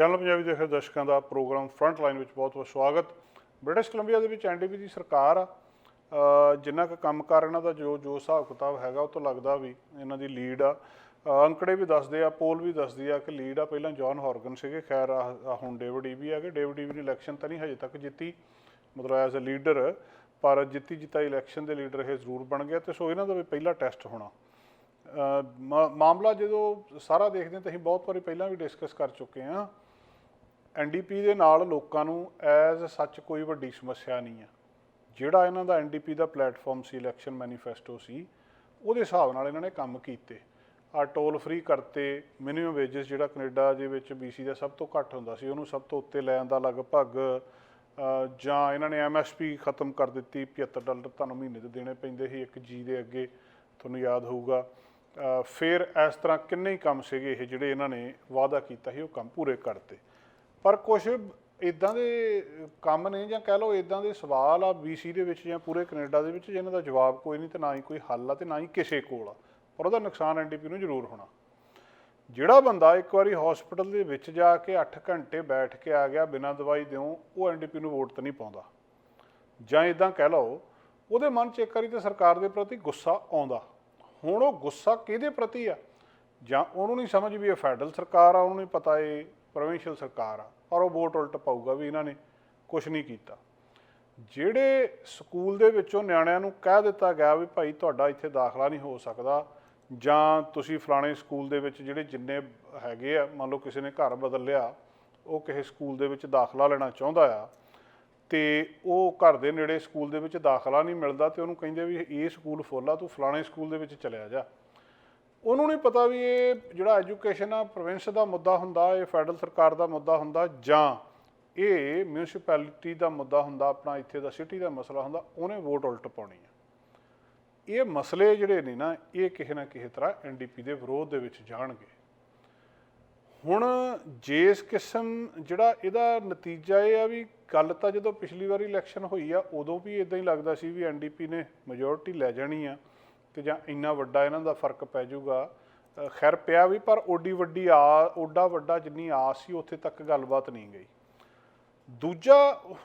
Channel Punjabi ਦੇਖ ਦੇ ਦਰਸ਼ਕਾਂ ਦਾ ਪ੍ਰੋਗਰਾਮ ਫਰੰਟ ਲਾਈਨ ਵਿੱਚ ਬਹੁਤ ਬਹੁਤ ਸਵਾਗਤ। ਬ੍ਰਿਟਿਸ਼ ਕੋਲੰਬੀਆ ਦੇ ਵਿੱਚ ਐਨਡੀਪੀ ਦੀ ਸਰਕਾਰ ਆ ਜਿੰਨਾ ਕੁ ਕੰਮ ਕੰਮਕਾਰ ਇਹਨਾਂ ਦਾ ਜੋ ਜੋ ਹਿਸਾਬ ਕਿਤਾਬ ਹੈਗਾ ਉਹ ਤੋਂ ਲੱਗਦਾ ਵੀ ਇਹਨਾਂ ਦੀ ਲੀਡ ਆ। ਅੰਕੜੇ ਵੀ ਦੱਸਦੇ ਆ ਪੋਲ ਵੀ ਦੱਸਦੀ ਆ ਕਿ ਲੀਡ ਆ ਪਹਿਲਾਂ ਜੌਨ ਹਾਰਗਨ ਸੀਗੇ। ਖੈਰ ਆਹ- ਹੁਣ ਡੇਵਿਡ ਈਵੀ ਆ ਕਿ ਡੇਵਿਡ ਈਵੀ ਨੇ ਇਲੈਕਸ਼ਨ ਤਾਂ ਨਹੀਂ ਹਜੇ ਤੱਕ ਜਿੱਤੀ ਮਤਲਬ ਐਜ਼ ਅ ਲੀਡਰ ਪਰ ਜਿੱਤੀ ਜਿੱਤਾ ਇਲੈਕਸ਼ਨ ਦੇ ਲੀਡਰ ਇਹ ਜ਼ਰੂਰ ਬਣ ਗਿਆ ਤੇ ਸੋ ਇਹਨਾਂ ਦਾ ਵੀ ਪਹਿਲਾ ਟੈਸਟ ਹੋਣਾ। ਅ, ਮਾਮਲਾ ਜਦੋਂ ਸਾਰਾ ਦੇਖਦੇ ਹਾਂ ਤਾਂ ਅਸੀਂ ਬਹੁਤ ਵਾਰੀ ਪਹਿਲਾਂ ਵੀ ਡਿਸਕਸ ਕਰ ਚੁੱਕੇ ਹਾਂ। ਐਨਡੀਪੀ ਦੇ ਨਾਲ ਲੋਕਾਂ ਨੂੰ ਐਜ਼ ਸੱਚ ਕੋਈ ਵੱਡੀ ਸਮੱਸਿਆ ਨਹੀਂ ਆ। ਜਿਹੜਾ ਇਹਨਾਂ ਦਾ ਐਨਡੀਪੀ ਦਾ ਪਲੇਟਫਾਰਮ ਸੀ, ਇਲੈਕਸ਼ਨ ਮੈਨੀਫੈਸਟੋ ਸੀ, ਉਹਦੇ ਹਿਸਾਬ ਨਾਲ ਇਹਨਾਂ ਨੇ ਕੰਮ ਕੀਤੇ। ਆ ਟੋਲ ਫ੍ਰੀ ਕਰਤੇ ਮਿਨੀਮਮ ਵੇਜਸ ਜਿਹੜਾ ਕੈਨੇਡਾ ਦੇ ਵਿੱਚ ਬੀਸੀ ਦਾ ਸਭ ਤੋਂ ਘੱਟ ਹੁੰਦਾ ਸੀ, ਉਹਨੂੰ ਸਭ ਤੋਂ ਉੱਤੇ ਲੈ ਆਂਦਾ ਲਗਭਗ ਜਾਂ ਇਹਨਾਂ ਨੇ ਐਮਐਸਪੀ ਖਤਮ ਕਰ ਦਿੱਤੀ 75 ਡਾਲਰ ਤੁਹਾਨੂੰ ਮਹੀਨੇ ਦੇ ਦੇਣੇ ਪੈਂਦੇ ਸੀ, ਇੱਕ ਜੀ ਦੇ ਅੱਗੇ, ਤੁਹਾਨੂੰ ਯਾਦ ਹੋਊਗਾ। ਫਿਰ ਇਸ ਤਰ੍ਹਾਂ ਕਿੰਨੇ ਹੀ ਕੰਮ ਸੀਗੇ ਇਹ ਜਿਹੜੇ ਇਹਨਾਂ ਨੇ ਵਾਅਦਾ ਕੀਤਾ ਸੀ, ਉਹ ਕੰਮ ਪੂਰੇ ਕਰਤੇ। ਪਰ ਕੁਝ ਇਦਾਂ ਦੇ ਕੰਮ ਨੇ ਜਾਂ ਕਹਿ ਲਓ ਇਦਾਂ ਦੇ ਸਵਾਲ ਆ BC ਦੇ ਵਿੱਚ ਜਾਂ ਪੂਰੇ ਕੈਨੇਡਾ ਦੇ ਵਿੱਚ ਜਿਨ੍ਹਾਂ ਦਾ ਜਵਾਬ ਕੋਈ ਨਹੀਂ ਤੇ ਨਾ ਹੀ ਕੋਈ ਹੱਲ ਆ ਤੇ ਨਾ ਹੀ ਕਿਸੇ ਕੋਲ ਆ, ਪਰ ਉਹਦਾ ਨੁਕਸਾਨ ਐਨਡੀਪੀ ਨੂੰ ਜ਼ਰੂਰ ਹੋਣਾ। ਜਿਹੜਾ ਬੰਦਾ ਇੱਕ ਵਾਰੀ ਹਸਪੀਟਲ ਦੇ ਵਿੱਚ ਜਾ ਕੇ 8 ਘੰਟੇ ਬੈਠ ਕੇ ਆ ਗਿਆ ਬਿਨਾਂ ਦਵਾਈ ਦਿਉ ਉਹ ਐਨਡੀਪੀ ਨੂੰ ਵੋਟ ਤਾਂ ਨਹੀਂ ਪਾਉਂਦਾ। ਜਾਂ ਇਦਾਂ ਕਹਿ ਲਓ, ਉਹਦੇ ਮਨ 'ਚ ਇੱਕ ਵਾਰੀ ਤੇ ਸਰਕਾਰ ਦੇ ਪ੍ਰਤੀ ਗੁੱਸਾ ਆਉਂਦਾ। ਹੁਣ ਉਹ ਗੁੱਸਾ ਕਿਹਦੇ ਪ੍ਰਤੀ ਆ? ਜਾਂ ਉਹਨੂੰ ਨਹੀਂ ਸਮਝ ਵੀ ਇਹ ਫੈਡਰਲ ਸਰਕਾਰ ਆ, ਉਹਨੂੰ ਨਹੀਂ ਪਤਾ ਇਹ ਪ੍ਰੋਵਿੰਸ਼ੀਅਲ ਸਰਕਾਰ ਆ ਪਰ ਉਹ ਵੋਟ ਉਲਟ ਪਾਊਗਾ ਵੀ ਇਹਨਾਂ ਨੇ ਕੁਝ ਨਹੀਂ ਕੀਤਾ। ਜਿਹੜੇ ਸਕੂਲ ਦੇ ਵਿੱਚੋਂ ਨਿਆਣਿਆਂ ਨੂੰ ਕਹਿ ਦਿੱਤਾ ਗਿਆ ਵੀ ਭਾਈ ਤੁਹਾਡਾ ਇੱਥੇ ਦਾਖਲਾ ਨਹੀਂ ਹੋ ਸਕਦਾ, ਜਾਂ ਤੁਸੀਂ ਫਲਾਣੇ ਸਕੂਲ ਦੇ ਵਿੱਚ ਜਿਹੜੇ ਜਿੰਨੇ ਹੈਗੇ ਆ, ਮੰਨ ਲਓ ਕਿਸੇ ਨੇ ਘਰ ਬਦਲ ਲਿਆ ਉਹ ਕਿਸੇ ਸਕੂਲ ਦੇ ਵਿੱਚ ਦਾਖਲਾ ਲੈਣਾ ਚਾਹੁੰਦਾ ਆ, ਤੇ ਉਹ ਘਰ ਦੇ ਨੇੜੇ ਸਕੂਲ ਦੇ ਵਿੱਚ ਦਾਖਲਾ ਨਹੀਂ ਮਿਲਦਾ, ਤੇ ਉਹਨੂੰ ਕਹਿੰਦੇ ਵੀ ਇਹ ਸਕੂਲ ਫੁੱਲ ਆ, ਤੂੰ ਫਲਾਣੇ ਸਕੂਲ ਦੇ ਵਿੱਚ ਚਲਿਆ ਜਾ। ਉਹਨੂੰ ਨਹੀਂ ਪਤਾ ਵੀ ਇਹ ਜਿਹੜਾ ਐਜੂਕੇਸ਼ਨ ਆ, ਪ੍ਰੋਵਿੰਸ ਦਾ ਮੁੱਦਾ ਹੁੰਦਾ, ਇਹ ਫੈਡਰਲ ਸਰਕਾਰ ਦਾ ਮੁੱਦਾ ਹੁੰਦਾ ਜਾਂ ਇਹ ਮਿਊਨਿਸਪੈਲਿਟੀ ਦਾ ਮੁੱਦਾ ਹੁੰਦਾ, ਆਪਣਾ ਇੱਥੇ ਦਾ ਸਿਟੀ ਦਾ ਮਸਲਾ ਹੁੰਦਾ, ਉਹਨੇ ਵੋਟ ਉਲਟ ਪਾਉਣੀ ਆ। ਇਹ ਮਸਲੇ ਜਿਹੜੇ ਨੇ ਨਾ, ਇਹ ਕਿਸੇ ਨਾ ਕਿਸੇ ਤਰ੍ਹਾਂ ਐਨਡੀਪੀ ਦੇ ਵਿਰੋਧ ਦੇ ਵਿੱਚ ਜਾਣਗੇ। ਹੁਣ ਜਿਸ ਕਿਸਮ ਜਿਹੜਾ ਇਹਦਾ ਨਤੀਜਾ ਇਹ ਆ ਵੀ ਗੱਲ ਤਾਂ ਜਦੋਂ ਪਿਛਲੀ ਵਾਰੀ ਇਲੈਕਸ਼ਨ ਹੋਈ ਆ, ਉਦੋਂ ਵੀ ਇਦਾਂ ਹੀ ਲੱਗਦਾ ਸੀ ਵੀ ਐਨਡੀਪੀ ਨੇ ਮੈਜੋਰਿਟੀ ਲੈ ਜਾਣੀ ਆ। ਤੇ ਜਾਂ ਇੰਨਾ ਵੱਡਾ ਇਹਨਾਂ ਦਾ ਫ਼ਰਕ ਪੈ ਜਾਊਗਾ ਖੈਰ ਪਿਆ ਵੀ, ਪਰ ਓਡੀ ਵੱਡੀ ਆ, ਓਡਾ ਵੱਡਾ ਜਿੰਨੀ ਆਸ ਸੀ, ਉੱਥੇ ਤੱਕ ਗੱਲਬਾਤ ਨਹੀਂ ਗਈ। ਦੂਜਾ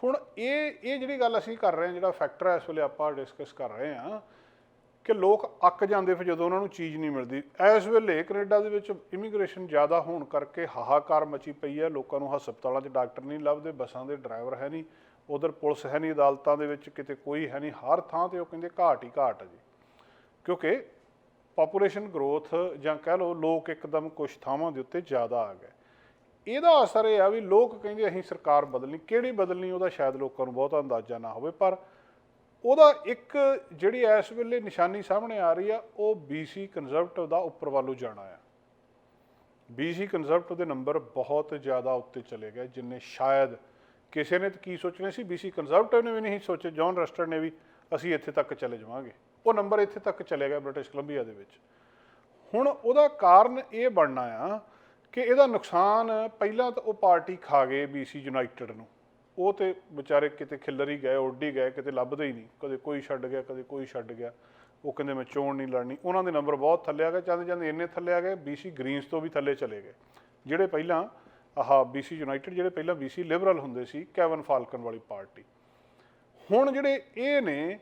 ਹੁਣ ਇਹ ਇਹ ਜਿਹੜੀ ਗੱਲ ਅਸੀਂ ਕਰ ਰਹੇ ਹਾਂ, ਜਿਹੜਾ ਫੈਕਟਰ ਹੈ, ਇਸ ਵੇਲੇ ਆਪਾਂ ਡਿਸਕਸ ਕਰ ਰਹੇ ਹਾਂ ਕਿ ਲੋਕ ਅੱਕ ਜਾਂਦੇ, ਫਿਰ ਜਦੋਂ ਉਹਨਾਂ ਨੂੰ ਚੀਜ਼ ਨਹੀਂ ਮਿਲਦੀ। ਇਸ ਵੇਲੇ ਕੈਨੇਡਾ ਦੇ ਵਿੱਚ ਇਮੀਗ੍ਰੇਸ਼ਨ ਜ਼ਿਆਦਾ ਹੋਣ ਕਰਕੇ ਹਾਹਾਕਾਰ ਮਚੀ ਪਈ ਹੈ। ਲੋਕਾਂ ਨੂੰ ਹਸਪਤਾਲਾਂ 'ਚ ਡਾਕਟਰ ਨਹੀਂ ਲੱਭਦੇ, ਬੱਸਾਂ ਦੇ ਡਰਾਈਵਰ ਹੈ ਨਹੀਂ, ਉਧਰ ਪੁਲਿਸ ਹੈ ਨਹੀਂ, ਅਦਾਲਤਾਂ ਦੇ ਵਿੱਚ ਕਿਤੇ ਕੋਈ ਹੈ ਨਹੀਂ। ਹਰ ਥਾਂ ਤੇ ਉਹ ਕਹਿੰਦੇ ਘਾਟ ਹੀ ਘਾਟ ਹੈ ਜੀ। ਕਿਉਂਕਿ ਪਾਪੂਲੇਸ਼ਨ ਗਰੋਥ ਜਾਂ ਕਹਿ ਲਓ ਲੋਕ ਇੱਕਦਮ ਕੁਝ ਥਾਵਾਂ ਦੇ ਉੱਤੇ ਜ਼ਿਆਦਾ ਆ ਗਏ। ਇਹਦਾ ਅਸਰ ਇਹ ਆ ਵੀ ਲੋਕ ਕਹਿੰਦੇ ਅਸੀਂ ਸਰਕਾਰ ਬਦਲਣੀ, ਕਿਹੜੀ ਬਦਲਣੀ ਉਹਦਾ ਸ਼ਾਇਦ ਲੋਕਾਂ ਨੂੰ ਬਹੁਤਾ ਅੰਦਾਜ਼ਾ ਨਾ ਹੋਵੇ, ਪਰ ਉਹਦਾ ਇੱਕ ਜਿਹੜੀ ਇਸ ਵੇਲੇ ਨਿਸ਼ਾਨੀ ਸਾਹਮਣੇ ਆ ਰਹੀ ਆ, ਉਹ BC ਕੰਜ਼ਰਵੇਟਿਵ ਦਾ ਉੱਪਰ ਵੱਲੋਂ ਜਾਣਾ ਆ। BC ਕੰਜ਼ਰਵੇਟਿਵ ਦੇ ਨੰਬਰ ਬਹੁਤ ਜ਼ਿਆਦਾ ਉੱਤੇ ਚਲੇ ਗਏ, ਜਿੰਨੇ ਸ਼ਾਇਦ ਕਿਸੇ ਨੇ ਤਾਂ ਕੀ ਸੋਚਣਾ ਸੀ BC ਕੰਜ਼ਰਵੇਟਿਵ ਨੇ ਵੀ ਨਹੀਂ ਸੋਚੇ ਜੌਨ ਰਸਟਰ ਨੇ ਵੀ, ਅਸੀਂ ਇੱਥੇ ਤੱਕ ਚਲੇ ਜਾਵਾਂਗੇ। ਉਹ ਨੰਬਰ ਇੱਥੇ ਤੱਕ ਚਲੇ ਗਿਆ ਬ੍ਰਿਟਿਸ਼ ਕੋਲੰਬੀਆ ਦੇ ਵਿੱਚ। ਹੁਣ ਉਹਦਾ ਕਾਰਨ ਇਹ ਬਣਨਾ ਆ ਕਿ ਇਹਦਾ ਨੁਕਸਾਨ ਪਹਿਲਾਂ ਤਾਂ ਉਹ ਪਾਰਟੀ ਖਾ ਗਏ BC ਯੂਨਾਈਟਿਡ ਨੂੰ। ਉਹ ਤੇ ਵਿਚਾਰੇ ਕਿਤੇ ਖਿੱਲਰ ਹੀ ਗਏ, ਉੱਡ ਹੀ ਗਏ, ਕਿਤੇ ਲੱਭਦੇ ਹੀ ਨਹੀਂ। ਕਦੇ ਕੋਈ ਛੱਡ ਗਿਆ, ਕਦੇ ਕੋਈ ਛੱਡ ਗਿਆ। ਉਹ ਕਹਿੰਦੇ ਮੈਂ ਚੋਣ ਨਹੀਂ ਲੜਨੀ। ਉਹਨਾਂ ਦੇ ਨੰਬਰ ਬਹੁਤ ਥੱਲੇ ਆ ਗਏ ਜਾਂਦੇ ਜਾਂਦੇ ਇੰਨੇ ਥੱਲੇ ਆ ਗਏ BC ਗ੍ਰੀਨਸ ਤੋਂ ਵੀ ਥੱਲੇ ਚਲੇ ਗਏ। ਜਿਹੜੇ ਪਹਿਲਾਂ, ਆਹ BC ਯੂਨਾਈਟਿਡ ਜਿਹੜੇ ਪਹਿਲਾਂ BC ਲਿਬਰਲ ਹੁੰਦੇ ਸੀ ਕੈਵਨ ਫਾਲਕਨ ਵਾਲੀ ਪਾਰਟੀ। ਹੁਣ ਜਿਹੜੇ ਇਹ ਨੇ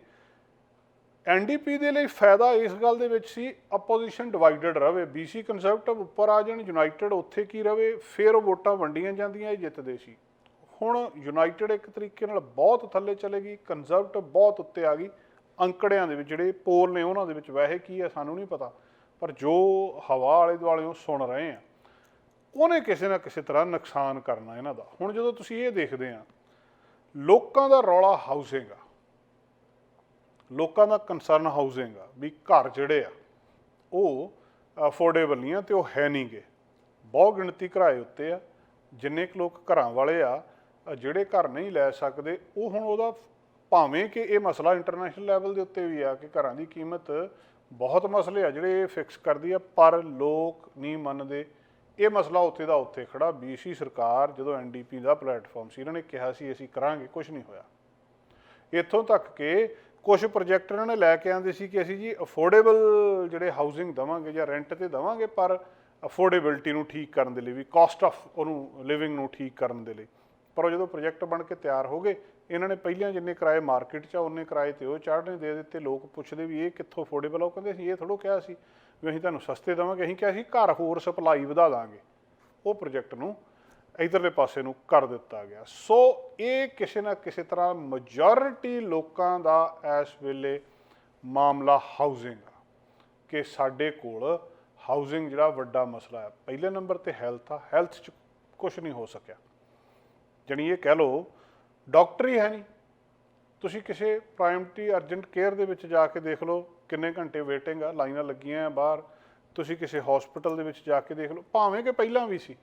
ਐਨਡੀਪੀ ਦੇ ਲਈ ਫਾਇਦਾ ਇਸ ਗੱਲ ਦੇ ਵਿੱਚ ਸੀ ਆਪੋਜੀਸ਼ਨ ਡਿਵਾਈਡਡ ਰਵੇ BC ਕੰਜ਼ਰਵੇਟਿਵ ਉੱਪਰ ਆ ਜਾਣ ਯੂਨਾਈਟਿਡ ਉੱਥੇ ਕੀ ਰਵੇ ਫਿਰ ਉਹ ਵੋਟਾਂ ਵੰਡੀਆਂ ਜਾਂਦੀਆਂ, ਇਹ ਜਿੱਤਦੇ ਸੀ। ਹੁਣ ਯੂਨਾਈਟਿਡ ਇੱਕ ਤਰੀਕੇ ਨਾਲ ਬਹੁਤ ਥੱਲੇ ਚਲੇ ਗਈ ਕੰਜ਼ਰਵੇਟਿਵ ਬਹੁਤ ਉੱਤੇ ਆ ਗਈ। ਅੰਕੜਿਆਂ ਦੇ ਵਿੱਚ ਜਿਹੜੇ ਪੋਲ ਨੇ, ਉਹਨਾਂ ਦੇ ਵਿੱਚ ਵੈਸੇ ਕੀ ਹੈ ਸਾਨੂੰ ਨਹੀਂ ਪਤਾ। ਪਰ ਜੋ ਹਵਾ ਵਾਲੇ ਦੁਆਲੇ ਸੁਣ ਰਹੇ ਆ, ਉਹਨੇ ਕਿਸੇ ਨਾ ਕਿਸੇ ਤਰ੍ਹਾਂ ਨੁਕਸਾਨ ਕਰਨਾ ਇਹਨਾਂ ਦਾ। ਹੁਣ ਜਦੋਂ ਤੁਸੀਂ ਇਹ ਦੇਖਦੇ ਆ, ਲੋਕਾਂ ਦਾ ਰੌਲਾ ਹਾਊਸਿੰਗ ਆ। ਲੋਕਾਂ ਦਾ ਕੰਸਰਨ ਹਾਊਸਿੰਗ ਆ, ਵੀ ਘਰ ਜਿਹੜੇ ਆ, ਉਹ ਅਫੋਰਡੇਬਲ ਨਹੀਂ ਆ ਤੇ ਉਹ ਹੈ ਨਹੀਂਗੇ ਬਹੁਤ ਗਿਣਤੀ ਕਿਰਾਏ ਉੱਤੇ ਆ, ਜਿੰਨੇ ਕੁ ਲੋਕ ਘਰਾਂ ਵਾਲੇ ਆ ਜਿਹੜੇ ਘਰ ਨਹੀਂ ਲੈ ਸਕਦੇ, ਉਹ ਹੁਣ ਉਹਦਾ ਭਾਵੇਂ ਕਿ ਇਹ ਮਸਲਾ ਇੰਟਰਨੈਸ਼ਨਲ ਲੈਵਲ ਦੇ ਉੱਤੇ ਵੀ ਆ ਕਿ ਘਰਾਂ ਦੀ ਕੀਮਤ ਬਹੁਤ ਮਸਲੇ ਆ, ਜਿਹੜੇ ਇਹ ਫਿਕਸ ਕਰਦੀ ਆ, ਪਰ ਲੋਕ ਨਹੀਂ ਮੰਨਦੇ। ਇਹ ਮਸਲਾ ਉੱਥੇ ਦਾ ਉੱਥੇ ਖੜਾ BC ਸਰਕਾਰ ਜਦੋਂ ਐਨਡੀਪੀ ਦਾ ਪਲੇਟਫਾਰਮ ਸੀ, ਇਹਨਾਂ ਨੇ ਕਿਹਾ ਸੀ, ਅਸੀਂ ਕਰਾਂਗੇ ਕੁਝ ਨਹੀਂ ਹੋਇਆ। ਇੱਥੋਂ ਤੱਕ ਕਿ ਕੁਝ ਪ੍ਰੋਜੈਕਟ ਇਹਨਾਂ ਨੇ ਲੈ ਕੇ ਆਂਦੇ ਸੀ ਕਿ ਅਸੀਂ ਜੀ ਅਫੋਰਡੇਬਲ ਜਿਹੜੇ ਹਾਊਸਿੰਗ ਦਵਾਂਗੇ ਜਾਂ ਰੈਂਟ ਤੇ ਦਵਾਂਗੇ, ਪਰ ਅਫੋਰਡੇਬਿਲਟੀ ਨੂੰ ਠੀਕ ਕਰਨ ਦੇ ਲਈ ਵੀ ਕਾਸਟ ਆਫ ਉਹਨੂੰ ਲਿਵਿੰਗ ਨੂੰ ਠੀਕ ਕਰਨ ਦੇ ਲਈ। ਪਰ ਉਹ ਜਦੋਂ ਪ੍ਰੋਜੈਕਟ ਬਣ ਕੇ ਤਿਆਰ ਹੋ ਗਏ, ਇਹਨਾਂ ਨੇ ਪਹਿਲਾਂ ਜਿੰਨੇ ਕਿਰਾਏ ਮਾਰਕੀਟ 'ਚ ਆ, ਉਹਨੇ ਕਿਰਾਏ ਤੇ ਉਹ ਚਾੜਨੇ ਦੇ ਦਿੱਤੇ। ਲੋਕ ਪੁੱਛਦੇ ਵੀ ਇਹ ਕਿੱਥੋਂ ਅਫੋਰਡੇਬਲ ਆ? ਉਹ ਕਹਿੰਦੇ ਸੀ ਇਹ ਥੋੜੋ ਕਿਹਾ ਸੀ ਵੀ ਅਸੀਂ ਤੁਹਾਨੂੰ ਸਸਤੇ ਦੇਵਾਂਗੇ, ਅਸੀਂ ਕਿਹਾ ਸੀ ਘਰ ਹੋਰ ਸਪਲਾਈ ਵਧਾ ਦਾਂਗੇ। ਉਹ ਪ੍ਰੋਜੈਕਟ ਨੂੰ ਇਧਰਲੇ ਪਾਸੇ ਨੂੰ ਕਰ ਦਿੱਤਾ ਗਿਆ। ਸੋ ਇਹ ਕਿਸੇ ਨਾ ਕਿਸੇ ਤਰ੍ਹਾਂ ਮੈਜੋਰਿਟੀ ਲੋਕਾਂ ਦਾ ਇਸ ਵੇਲੇ ਮਾਮਲਾ ਹਾਊਸਿੰਗ ਆ ਕਿ ਸਾਡੇ ਕੋਲ ਹਾਊਸਿੰਗ ਜਿਹੜਾ ਵੱਡਾ ਮਸਲਾ ਹੈ। ਪਹਿਲੇ ਨੰਬਰ ਤੇ ਹੈਲਥ ਆ ਹੈਲਥ 'ਚ ਕੁਝ ਨਹੀਂ ਹੋ ਸਕਿਆ। ਜਣੀ ਇਹ ਕਹਿ ਲਓ ਡਾਕਟਰ ਹੀ ਹੈ ਨਹੀਂ। ਤੁਸੀਂ ਕਿਸੇ ਪ੍ਰਾਇਮਰੀ ਅਰਜੈਂਟ ਕੇਅਰ ਦੇ ਵਿੱਚ ਜਾ ਕੇ ਦੇਖ ਲਓ, ਕਿੰਨੇ ਘੰਟੇ ਵੇਟਿੰਗ ਆ, ਲਾਈਨਾਂ ਲੱਗੀਆਂ ਆ ਬਾਹਰ। ਤੁਸੀਂ ਕਿਸੇ ਹਸਪੀਟਲ ਦੇ ਵਿੱਚ ਜਾ ਕੇ ਦੇਖ ਲਓ, ਭਾਵੇਂ ਕਿ ਪਹਿਲਾਂ ਵੀ ਸੀ।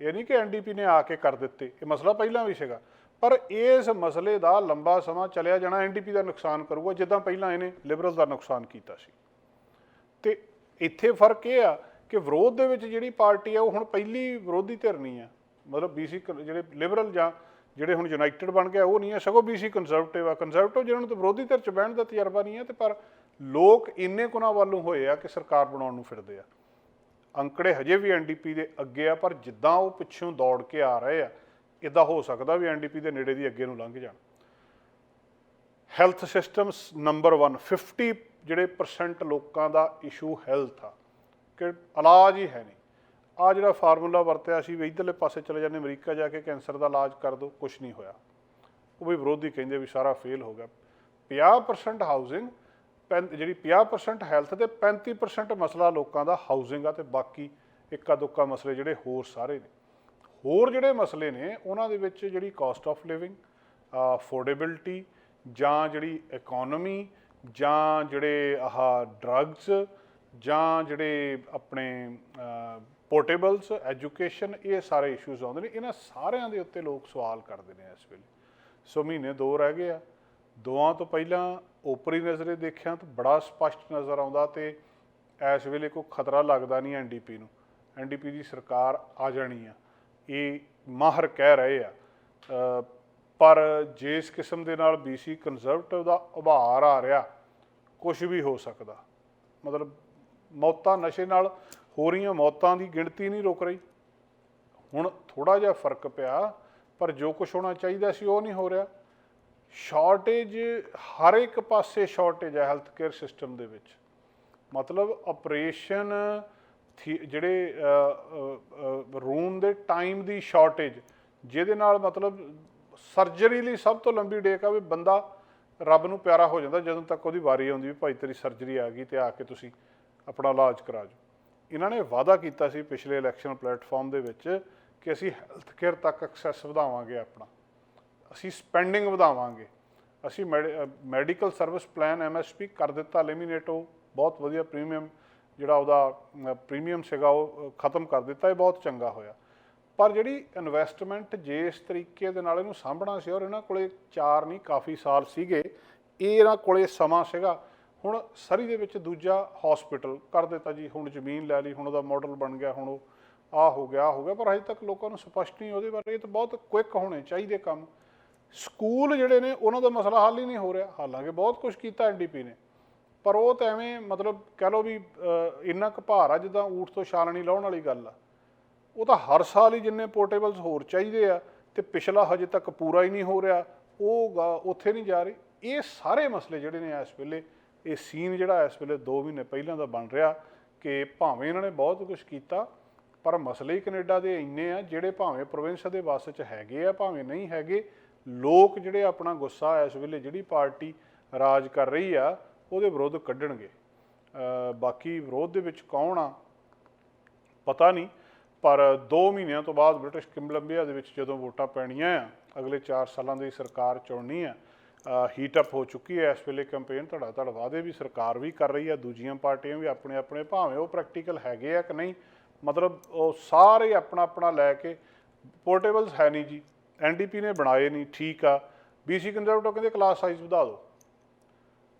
ਇਹ ਨਹੀਂ ਕਿ ਐਨਡੀਪੀ ਨੇ ਆ ਕੇ ਕਰ ਦਿੱਤੇ, ਇਹ ਮਸਲਾ ਪਹਿਲਾਂ ਵੀ ਸੀਗਾ। ਪਰ ਇਸ ਮਸਲੇ ਦਾ ਲੰਬਾ ਸਮਾਂ ਚੱਲਿਆ ਜਾਣਾ ਐਨਡੀਪੀ ਦਾ ਨੁਕਸਾਨ ਕਰੂਗਾ, ਜਿੱਦਾਂ ਪਹਿਲਾਂ ਇਹਨੇ ਲਿਬਰਲ ਦਾ ਨੁਕਸਾਨ ਕੀਤਾ ਸੀ। ਤੇ ਇੱਥੇ ਫ਼ਰਕ ਇਹ ਆ ਕਿ ਵਿਰੋਧ ਦੇ ਵਿੱਚ ਜਿਹੜੀ ਪਾਰਟੀ ਆ, ਉਹ ਹੁਣ ਪਹਿਲੀ ਵਿਰੋਧੀ ਧਿਰ ਨਹੀਂ ਆ। ਮਤਲਬ ਬੀਸੀ ਜਿਹੜੇ ਲਿਬਰਲ ਜਾਂ ਜਿਹੜੇ ਹੁਣ ਯੂਨਾਈਟਿਡ ਬਣ ਗਿਆ, ਉਹ ਨਹੀਂ ਆ, ਸਗੋਂ ਬੀਸੀ ਕੰਜ਼ਰਵੇਟਿਵ ਆ। ਕੰਜ਼ਰਵੇਟਿਵ ਜਿਹਨਾਂ ਨੂੰ ਤਾਂ ਵਿਰੋਧੀ ਧਿਰ ਚ ਬਹਿਣ ਦਾ ਤਜਰਬਾ ਨਹੀਂ ਆ, ਤੇ ਪਰ ਲੋਕ ਇੰਨੇ ਕੁਨਾ ਵੱਲੋਂ ਹੋਏ ਆ ਕਿ ਸਰਕਾਰ ਬਣਾਉਣ ਨੂੰ ਫਿਰਦੇ ਆ। ਅੰਕੜੇ ਹਜੇ ਵੀ ਐਨਡੀਪੀ ਦੇ ਅੱਗੇ ਆ, ਪਰ ਜਿੱਦਾਂ ਉਹ ਪਿੱਛੋਂ ਦੌੜ ਕੇ ਆ ਰਹੇ ਆ ਇਦਾਂ ਹੋ ਸਕਦਾ ਵੀ ਐਨਡੀਪੀ ਦੇ ਨੇੜੇ ਦੀ ਅੱਗੇ ਨੂੰ ਲੰਘ ਜਾਣ। ਹੈਲਥ ਸਿਸਟਮਸ ਨੰਬਰ 1 50 ਜਿਹੜੇ ਪਰਸੈਂਟ ਲੋਕਾਂ ਦਾ ਇਸ਼ੂ ਹੈਲਥ ਆ, ਕਿ ਇਲਾਜ ਹੀ ਹੈ ਨਹੀਂ। ਆ ਜਿਹੜਾ ਫਾਰਮੂਲਾ ਵਰਤਿਆ ਸੀ ਵੀ ਇਧਰਲੇ ਪਾਸੇ ਚਲੇ ਜਾਂਦੇ, ਅਮਰੀਕਾ ਜਾ ਕੇ ਕੈਂਸਰ ਦਾ ਇਲਾਜ ਕਰ ਦਿਓ ਕੁਝ ਨਹੀਂ ਹੋਇਆ। ਉਹ ਵੀ ਵਿਰੋਧੀ ਕਹਿੰਦੇ ਵੀ ਸਾਰਾ ਫੇਲ ਹੋ ਗਿਆ। 50% ਹਾਊਸਿੰਗ ਪੈਂ ਜਿਹੜੀ 50% ਹੈਲਥ ਤੇ 35% ਮਸਲਾ ਲੋਕਾਂ ਦਾ ਹਾਊਸਿੰਗ ਆ ਤੇ ਬਾਕੀ ਇੱਕਾ ਦੁੱਕਾ ਮਸਲੇ ਜਿਹੜੇ ਹੋਰ ਸਾਰੇ ਨੇ। ਹੋਰ ਜਿਹੜੇ ਮਸਲੇ ਨੇ, ਉਹਨਾਂ ਦੇ ਵਿੱਚ ਜਿਹੜੀ ਕਾਸਟ ਆਫ ਲਿਵਿੰਗ ਅਫੋਰਡੇਬਿਲਟੀ ਜਾਂ ਜਿਹੜੀ ਇਕਨੋਮੀ ਜਾਂ ਜਿਹੜੇ ਆਹ ਡਰੱਗਸ ਜਾਂ ਜਿਹੜੇ ਆਪਣੇ ਪੋਰਟੇਬਲਸ ਐਜੂਕੇਸ਼ਨ ਇਹ ਸਾਰੇ ਇਸ਼ੂਜ਼ ਆਉਂਦੇ ਨੇ। ਇਹਨਾਂ ਸਾਰਿਆਂ ਦੇ ਉੱਤੇ ਲੋਕ ਸਵਾਲ ਕਰਦੇ ਨੇ ਇਸ ਵੇਲੇ। ਸੋ ਮਹੀਨੇ ਦੋ ਰਹਿ ਗਏ ਆ। ਦੋਆਂ ਤੋਂ ਪਹਿਲਾਂ ਓਪਰੀ ਨਜ਼ਰੇ ਦੇਖਿਆ ਤਾਂ ਬੜਾ ਸਪਸ਼ਟ ਨਜ਼ਰ ਆਉਂਦਾ ਤੇ ਇਸ ਵੇਲੇ ਕੋਈ ਖਤਰਾ ਲੱਗਦਾ ਨਹੀਂ ਐਨਡੀਪੀ ਨੂੰ। ਐਨਡੀਪੀ ਦੀ ਸਰਕਾਰ ਆ ਜਾਣੀ ਆ। ਇਹ ਮਾਹਰ ਕਹਿ ਰਹੇ ਆ। ਪਰ ਜਿਸ ਕਿਸਮ ਦੇ ਨਾਲ ਬੀਸੀ ਕੰਜ਼ਰਵੇਟਿਵ ਦਾ ਉਭਾਰ ਆ ਰਿਹਾ ਕੁਝ ਵੀ ਹੋ ਸਕਦਾ। ਮਤਲਬ ਮੌਤਾਂ ਨਸ਼ੇ ਨਾਲ ਹੋ ਰਹੀਆਂ ਮੌਤਾਂ ਦੀ ਗਿਣਤੀ ਨਹੀਂ ਰੁਕ ਰਹੀ। ਹੁਣ ਥੋੜਾ ਜਿਹਾ ਫ਼ਰਕ ਪਿਆ, ਪਰ ਜੋ ਕੁਝ ਹੋਣਾ ਚਾਹੀਦਾ ਸੀ ਉਹ ਨਹੀਂ ਹੋ ਰਿਹਾ। ਸ਼ਾਰਟੇਜ, ਹਰ ਇੱਕ ਪਾਸੇ ਸ਼ਾਰਟੇਜ ਹੈ ਹੈਲਥ ਕੇਅਰ ਸਿਸਟਮ ਦੇ ਵਿੱਚ। ਮਤਲਬ ਆਪਰੇਸ਼ਨ ਜਿਹੜੇ ਰੂਮ ਦੇ ਟਾਈਮ ਦੀ ਸ਼ਾਰਟੇਜ ਜਿਹਦੇ ਨਾਲ ਮਤਲਬ ਸਰਜਰੀ ਲਈ ਸਭ ਤੋਂ ਲੰਬੀ ਡੇਕ ਆ ਵੀ ਬੰਦਾ ਰੱਬ ਨੂੰ ਪਿਆਰਾ ਹੋ ਜਾਂਦਾ, ਜਦੋਂ ਤੱਕ ਉਹਦੀ ਵਾਰੀ ਆਉਂਦੀ ਵੀ ਭਾਈ ਤੇਰੀ ਸਰਜਰੀ ਆ ਗਈ ਤੇ ਆ ਕੇ ਤੁਸੀਂ ਆਪਣਾ ਇਲਾਜ ਕਰਾ ਜਾਓ। ਇਹਨਾਂ ਨੇ ਵਾਅਦਾ ਕੀਤਾ ਸੀ ਪਿਛਲੇ ਇਲੈਕਸ਼ਨ ਪਲੇਟਫਾਰਮ ਦੇ ਵਿੱਚ ਕਿ ਅਸੀਂ ਹੈਲਥ ਕੇਅਰ ਤੱਕ ਐਕਸੈਸ ਵਧਾਵਾਂਗੇ ਆਪਣਾ। ਅਸੀਂ ਸਪੈਂਡਿੰਗ ਵਧਾਵਾਂਗੇ। ਅਸੀਂ ਮੈਡੀਕਲ ਸਰਵਿਸ ਪਲਾਨ ਐਮਐਸਪੀ ਕਰ ਦਿੱਤਾ ਐਲੀਮੀਨੇਟ ਉਹ ਬਹੁਤ ਵਧੀਆ ਪ੍ਰੀਮੀਅਮ ਜਿਹੜਾ ਉਹਦਾ ਪ੍ਰੀਮੀਅਮ ਸੀਗਾ, ਉਹ ਖਤਮ ਕਰ ਦਿੱਤਾ, ਇਹ ਬਹੁਤ ਚੰਗਾ ਹੋਇਆ। ਪਰ ਜਿਹੜੀ ਇਨਵੈਸਟਮੈਂਟ ਜੇ ਇਸ ਤਰੀਕੇ ਦੇ ਨਾਲ ਇਹਨੂੰ ਸਾਂਭਣਾ ਸੀ, ਔਰ ਇਹਨਾਂ ਕੋਲੇ ਚਾਰ ਨਹੀਂ, ਕਾਫੀ ਸਾਲ ਸੀਗੇ, ਇਹ ਇਹਨਾਂ ਕੋਲੇ ਸਮਾਂ ਸੀਗਾ। ਹੁਣ ਸਰੀ ਦੇ ਵਿੱਚ ਦੂਜਾ ਹਸਪੀਟਲ ਕਰ ਦਿੱਤਾ ਜੀ, ਹੁਣ ਜ਼ਮੀਨ ਲੈ ਲਈ, ਹੁਣ ਉਹਦਾ ਮਾਡਲ ਬਣ ਗਿਆ, ਹੁਣ ਉਹ ਆ ਹੋ ਗਿਆ, ਆਹ ਹੋ ਗਿਆ, ਪਰ ਅਜੇ ਤੱਕ ਲੋਕਾਂ ਨੂੰ ਸਪਸ਼ਟ ਨਹੀਂ ਉਹਦੇ ਬਾਰੇ, ਇਹ ਤਾਂ ਬਹੁਤ ਕੁਇਕ ਹੋਣੇ ਚਾਹੀਦੇ ਕੰਮ। ਸਕੂਲ ਜਿਹੜੇ ਨੇ, ਉਹਨਾਂ ਦਾ ਮਸਲਾ ਹੱਲ ਹੀ ਨਹੀਂ ਹੋ ਰਿਹਾ। ਹਾਲਾਂਕਿ ਬਹੁਤ ਕੁਝ ਕੀਤਾ ਐਨਡੀਪੀ ਨੇ। ਪਰ ਉਹ ਤਾਂ ਐਵੇਂ ਮਤਲਬ ਕਹਿ ਲਓ ਵੀ ਇੰਨਾ ਕੁ ਭਾਰ ਆ, ਜਿੱਦਾਂ ਊਠ ਤੋਂ ਛਾਲਣੀ ਲਾਉਣ ਵਾਲੀ ਗੱਲ ਆ। ਉਹ ਤਾਂ ਹਰ ਸਾਲ ਹੀ ਜਿੰਨੇ ਪੋਰਟੇਬਲਸ ਹੋਰ ਚਾਹੀਦੇ ਆ ਤੇ ਪਿਛਲਾ ਹਜੇ ਤੱਕ ਪੂਰਾ ਹੀ ਨਹੀਂ ਹੋ ਰਿਹਾ। ਉਹ ਗਾ- ਉੱਥੇ ਨਹੀਂ ਜਾ ਰਹੀ। ਇਹ ਸਾਰੇ ਮਸਲੇ ਜਿਹੜੇ ਨੇ ਇਸ ਵੇਲੇ, ਇਹ ਸੀਨ ਜਿਹੜਾ ਇਸ ਵੇਲੇ 2 ਮਹੀਨੇ ਪਹਿਲਾਂ ਦਾ ਬਣ ਰਿਹਾ ਕਿ ਭਾਵੇਂ ਇਹਨਾਂ ਨੇ ਬਹੁਤ ਕੁਝ ਕੀਤਾ, ਪਰ ਮਸਲੇ ਹੀ ਕੈਨੇਡਾ ਦੇ ਇੰਨੇ ਆ, ਜਿਹੜੇ ਭਾਵੇਂ ਪ੍ਰੋਵਿੰਸ ਦੇ ਵੱਸ 'ਚ ਹੈਗੇ ਆ, ਭਾਵੇਂ ਨਹੀਂ ਹੈਗੇ ਲੋਕ ਜਿਹੜੇ ਆਪਣਾ ਗੁੱਸਾ ਇਸ ਵੇਲੇ ਜਿਹੜੀ ਪਾਰਟੀ ਰਾਜ ਕਰ ਰਹੀ ਆ, ਉਹਦੇ ਵਿਰੁੱਧ ਕੱਢਣਗੇ। ਬਾਕੀ ਵਿਰੋਧ ਦੇ ਵਿੱਚ ਕੌਣ ਆ, ਪਤਾ ਨਹੀਂ। ਪਰ 2 ਮਹੀਨਿਆਂ ਤੋਂ ਬਾਅਦ ਬ੍ਰਿਟਿਸ਼ ਕੋਲੰਬੀਆ ਦੇ ਵਿੱਚ ਜਦੋਂ ਵੋਟਾਂ ਪੈਣੀਆਂ ਆ, ਅਗਲੇ 4 ਸਾਲਾਂ ਦੀ ਸਰਕਾਰ ਚੁਣਨੀ ਆ ਹੀਟ ਅਪ ਹੋ ਚੁੱਕੀ ਹੈ ਇਸ ਵੇਲੇ ਕੈਂਪੇਨ ਧੜਾ ਧੜ ਵਾਅਦੇ ਵੀ ਸਰਕਾਰ ਵੀ ਕਰ ਰਹੀ ਆ, ਦੂਜੀਆਂ ਪਾਰਟੀਆਂ ਵੀ ਆਪਣੇ ਆਪਣੇ, ਭਾਵੇਂ ਉਹ ਪ੍ਰੈਕਟੀਕਲ ਹੈਗੇ ਆ ਕਿ ਨਹੀਂ। ਮਤਲਬ ਉਹ ਸਾਰੇ ਆਪਣਾ ਆਪਣਾ ਲੈ ਕੇ ਪੋਰਟੇਬਲਸ ਹੈ ਨਹੀਂ ਜੀ। ਐਨਡੀਪੀ ਨੇ ਬਣਾਏ ਨਹੀਂ, ਠੀਕ ਆ। ਬੀਸੀ ਕੰਜ਼ਰਵੇਟਿਵ ਕਹਿੰਦੇ ਕਲਾਸ ਸਾਈਜ਼ ਵਧਾ ਦਿਓ।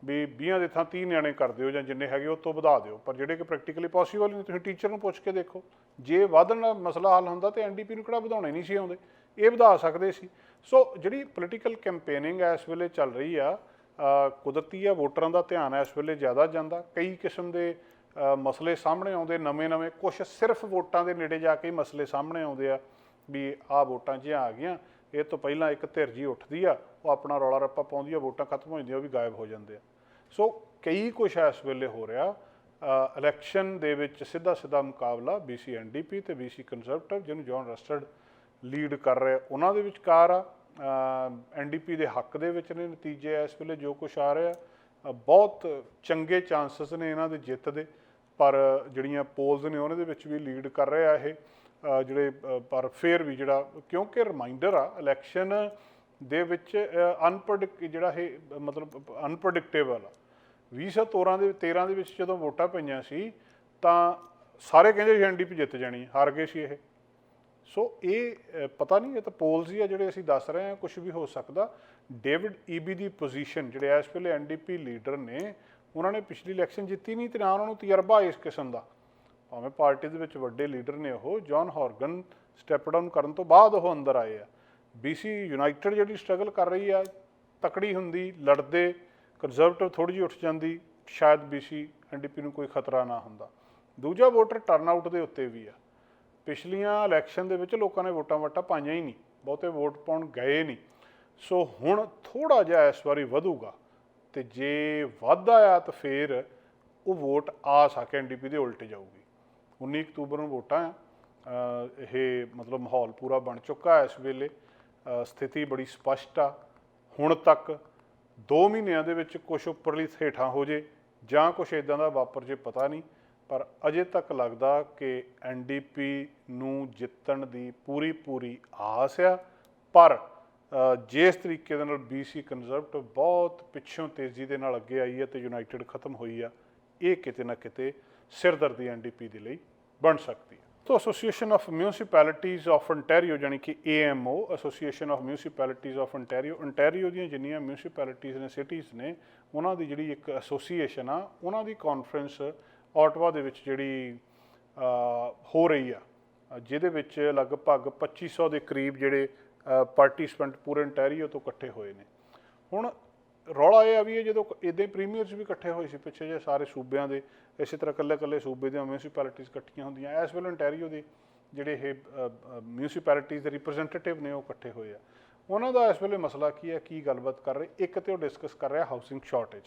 ਵੀ 20 ਦੇ ਥਾਂ 30 ਨਿਆਣੇ ਕਰ ਦਿਓ ਜਾਂ ਜਿੰਨੇ ਹੈਗੇ ਉਹ ਤੋਂ ਵਧਾ ਦਿਓ। ਪਰ ਜਿਹੜੇ ਕਿ ਪ੍ਰੈਕਟੀਕਲੀ ਪੋਸੀਬਲ ਨਹੀਂ ਤੁਸੀਂ ਟੀਚਰ ਨੂੰ ਪੁੱਛ ਕੇ ਦੇਖੋ। ਜੇ ਵਧਣ ਦਾ ਮਸਲਾ ਹੱਲ ਹੁੰਦਾ ਤੇ ਐਨਡੀਪੀ ਨੂੰ ਕਿਹੜਾ ਵਧਾਉਣੇ ਨਹੀਂ ਸੀ ਆਉਂਦੇ। ਇਹ ਵਧਾ ਸਕਦੇ ਸੀ। ਸੋ ਜਿਹੜੀ ਪੋਲੀਟੀਕਲ ਕੈਂਪੇਨਿੰਗ ਇਸ ਵੇਲੇ ਚੱਲ ਰਹੀ ਆ ਕੁਦਰਤੀ ਆ, ਵੋਟਰਾਂ ਦਾ ਧਿਆਨ ਇਸ ਵੇਲੇ ਜ਼ਿਆਦਾ ਜਾਂਦਾ। ਕਈ ਕਿਸਮ ਦੇ ਮਸਲੇ ਸਾਹਮਣੇ ਆਉਂਦੇ, ਨਵੇਂ-ਨਵੇਂ। ਕੁਝ ਸਿਰਫ ਵੋਟਾਂ ਦੇ ਨੇੜੇ ਜਾ ਕੇ ਮਸਲੇ ਸਾਹਮਣੇ ਆਉਂਦੇ ਆ, ਵੀ ਆਹ ਵੋਟਾਂ ਜਿਹੀਆਂ ਆ ਗਈਆਂ। ਇਹ ਤੋਂ ਪਹਿਲਾਂ ਇੱਕ ਧਿਰ ਜੀ ਉੱਠਦੀ ਆ, ਉਹ ਆਪਣਾ ਰੌਲਾ ਰੱਪਾ ਪਾਉਂਦੀ ਆ, ਵੋਟਾਂ ਖਤਮ ਹੋ ਜਾਂਦੀਆਂ, ਉਹ ਵੀ ਗਾਇਬ ਹੋ ਜਾਂਦੇ ਆ। ਸੋ ਕਈ ਕੁਝ ਇਸ ਵੇਲੇ ਹੋ ਰਿਹਾ। ਇਲੈਕਸ਼ਨ ਦੇ ਵਿੱਚ ਸਿੱਧਾ ਸਿੱਧਾ ਮੁਕਾਬਲਾ BC NDP ਤੇ BC ਕੰਜ਼ਰਵੇਟਿਵ ਜਿਹਨੂੰ ਜੌਨ ਰਸਟਡ ਲੀਡ ਕਰ ਰਿਹਾ। ਉਹਨਾਂ ਦੇ ਵਿਚਕਾਰ ਆ ਐਨਡੀਪੀ ਦੇ ਹੱਕ ਦੇ ਵਿੱਚ ਨੇ ਨਤੀਜੇ ਇਸ ਵੇਲੇ ਜੋ ਕੁਝ ਆ ਰਿਹਾ। ਬਹੁਤ ਚੰਗੇ ਚਾਂਸਸ ਨੇ ਇਹਨਾਂ ਦੇ ਜਿੱਤ ਦੇ, ਪਰ ਜਿਹੜੀਆਂ ਪੋਲਸ ਨੇ ਉਹਨਾਂ ਦੇ ਵਿੱਚ ਵੀ ਲੀਡ ਕਰ ਰਿਹਾ ਇਹ। ਜਿਹੜੇ ਪਰ ਫੇਰ ਵੀ ਜਿਹੜਾ, ਕਿਉਂਕਿ ਰਿਮਾਈਂਡਰ ਆ ਇਲੈਕਸ਼ਨ ਦੇ ਵਿੱਚ ਅਨਪ੍ਰੈਡਿਕਟ ਜਿਹੜਾ ਇਹ, ਮਤਲਬ ਅਨਪ੍ਰੈਡਿਕਟੇਬਲ ਆ। 2013 ਦੇ 13 ਦੇ ਵਿੱਚ ਜਦੋਂ ਵੋਟਾਂ ਪਈਆਂ ਸੀ, ਤਾਂ ਸਾਰੇ ਕਹਿੰਦੇ ਸੀ ਐਨਡੀਪੀ ਜਿੱਤ ਜਾਣੀ ਹਾਰ ਗਏ ਸੀ ਇਹ। ਸੋ ਇਹ ਪਤਾ ਨਹੀਂ, ਇਹ ਤਾਂ ਪੋਲਸ ਹੀ ਆ ਜਿਹੜੇ ਅਸੀਂ ਦੱਸ ਰਹੇ ਹਾਂ ਕੁਝ ਵੀ ਹੋ ਸਕਦਾ। ਡੇਵਿਡ ਈਬੀ ਦੀ ਪੋਜੀਸ਼ਨ ਜਿਹੜੇ ਇਸ ਵੇਲੇ ਐਨਡੀਪੀ ਲੀਡਰ ਨੇ, ਉਹਨਾਂ ਨੇ ਪਿਛਲੀ ਇਲੈਕਸ਼ਨ ਜਿੱਤੀ ਨਹੀਂ ਤੇ ਨਾ ਉਹਨਾਂ ਨੂੰ ਤਜਰਬਾ ਇਸ ਕਿਸਮ ਦਾ। ਭਾਵੇਂ ਪਾਰਟੀ ਦੇ ਵਿੱਚ ਵੱਡੇ ਲੀਡਰ ਨੇ ਉਹ ਜੌਨ ਹਾਰਗਨ ਸਟੈਪ ਡਾਊਨ ਕਰਨ ਤੋਂ ਬਾਅਦ ਉਹ ਅੰਦਰ ਆਏ ਆ। ਬੀਸੀ ਯੂਨਾਈਟਿਡ ਜਿਹੜੀ ਸਟਰਗਲ ਕਰ ਰਹੀ ਆ, ਤਕੜੀ ਹੁੰਦੀ, ਲੜਦੇ ਕੰਜ਼ਰਵੇਟਿਵ ਥੋੜੀ ਜਿਹੀ ਉੱਠ ਜਾਂਦੀ, ਸ਼ਾਇਦ ਬੀਸੀ ਐਨਡੀਪੀ ਨੂੰ ਕੋਈ ਖਤਰਾ ਨਾ ਹੁੰਦਾ। ਦੂਜਾ ਵੋਟਰ ਟਰਨਆਊਟ ਦੇ ਉੱਤੇ ਵੀ ਆ। ਪਿਛਲੀਆਂ ਇਲੈਕਸ਼ਨ ਦੇ ਵਿੱਚ ਲੋਕਾਂ ਨੇ ਵੋਟਾਂ ਵਾਟਾਂ ਪਾਈਆਂ ਹੀ ਨਹੀਂ, ਬਹੁਤੇ ਵੋਟ ਪਾਉਣ ਗਏ ਨਹੀਂ। ਸੋ ਹੁਣ ਥੋੜਾ ਜਿਹਾ ਇਸ ਵਾਰੀ ਵਧੂਗਾ ਤੇ ਜੇ ਵਾਧਾ ਆ ਤਾਂ ਫਿਰ ਉਹ ਵੋਟ ਆ ਸਕੇ ਐਨਡੀਪੀ ਦੇ ਉਲਟ ਜਾਊਗੀ। 19 ਅਕਤੂਬਰ ਨੂੰ ਵੋਟਾਂ ਆ। ਇਹ ਮਤਲਬ ਮਾਹੌਲ ਪੂਰਾ ਬਣ ਚੁੱਕਾ ਹੈ ਇਸ ਵੇਲੇ। ਸਥਿਤੀ ਬੜੀ ਸਪਸ਼ਟ ਆ। ਹੁਣ ਤੱਕ 2 ਮਹੀਨਿਆਂ ਦੇ ਵਿੱਚ ਕੁਝ ਉੱਪਰਲੀ ਹੇਠਾਂ ਹੋ ਜੇ ਜਾਂ ਕੁਝ ਇਦਾਂ ਦਾ ਵਾਪਰ ਜੇ ਪਤਾ ਨਹੀਂ, ਪਰ ਅਜੇ ਤੱਕ ਲੱਗਦਾ ਕਿ ਐਨਡੀਪੀ ਨੂੰ ਜਿੱਤਣ ਦੀ ਪੂਰੀ ਪੂਰੀ ਆਸ ਆ। ਪਰ ਜਿਸ ਤਰੀਕੇ ਦੇ ਨਾਲ BC ਕੰਜ਼ਰਵੇਟਿਵ ਬਹੁਤ ਪਿੱਛੋਂ ਤੇਜ਼ੀ ਦੇ ਨਾਲ ਅੱਗੇ ਆਈ ਹੈ ਤੇ ਯੂਨਾਈਟਿਡ ਖਤਮ ਹੋਈ ਆ, ਇਹ ਕਿਤੇ ਨਾ ਕਿਤੇ ਸਿਰਦਰਦੀ ਐਨਡੀਪੀ ਦੇ ਲਈ ਬਣ ਸਕਦੀ ਹੈ। ਤੋ association of municipalities of ontario ਜਾਨੀ ਕਿ AMO association of municipalities of ontario ontario ਦੀਆਂ ਜਿੰਨੀਆਂ ਮਿਊਨਿਸਪੈਲਿਟੀਜ਼ ਨੇ ਸਿਟੀਜ਼ ਨੇ, ਉਹਨਾਂ ਦੀ ਜਿਹੜੀ ਇੱਕ ਐਸੋਸੀਏਸ਼ਨ ਆ, ਉਹਨਾਂ ਦੀ ਕਾਨਫਰੰਸ ਆਟਵਾ ਦੇ ਵਿੱਚ ਜਿਹੜੀ ਹੋ ਰਹੀ ਆ। ਜਿਹਦੇ ਵਿੱਚ ਲਗਭਗ 2500 ਦੇ ਕਰੀਬ ਜਿਹੜੇ ਪਾਰਟਿਸਪੈਂਟ ਪੂਰੇ ontario ਤੋਂ ਇਕੱਠੇ ਹੋਏ ਨੇ। ਹੁਣ ਰੌਲਾ ਇਹ ਆ ਵੀ ਇਹ ਜਦੋਂ ਇਦਾਂ ਪ੍ਰੀਮੀਅਰਸ ਵੀ ਇਕੱਠੇ ਹੋਏ ਸੀ ਪਿੱਛੇ ਜੇ ਸਾਰੇ ਸੂਬਿਆਂ ਦੇ, ਇਸੇ ਤਰ੍ਹਾਂ ਇਕੱਲੇ ਇਕੱਲੇ ਸੂਬੇ ਦੀਆਂ ਮਿਊਨਿਸਪੈਲਿਟੀਜ਼ ਇਕੱਠੀਆਂ ਹੁੰਦੀਆਂ। ਇਸ ਵੇਲੇ ontario ਦੇ ਜਿਹੜੇ ਇਹ ਮਿਊਨਿਸਪੈਲਿਟੀਜ਼ ਦੇ ਰਿਪਰੈਜ਼ੈਂਟੇਟਿਵ ਨੇ ਉਹ ਇਕੱਠੇ ਹੋਏ ਆ। ਉਹਨਾਂ ਦਾ ਇਸ ਵੇਲੇ ਮਸਲਾ ਕੀ ਹੈ, ਕੀ ਗੱਲਬਾਤ ਕਰ ਰਹੇ? ਇੱਕ ਤੇ ਉਹ ਡਿਸਕਸ ਕਰ ਰਿਹਾ ਹਾਊਸਿੰਗ ਸ਼ਾਰਟੇਜ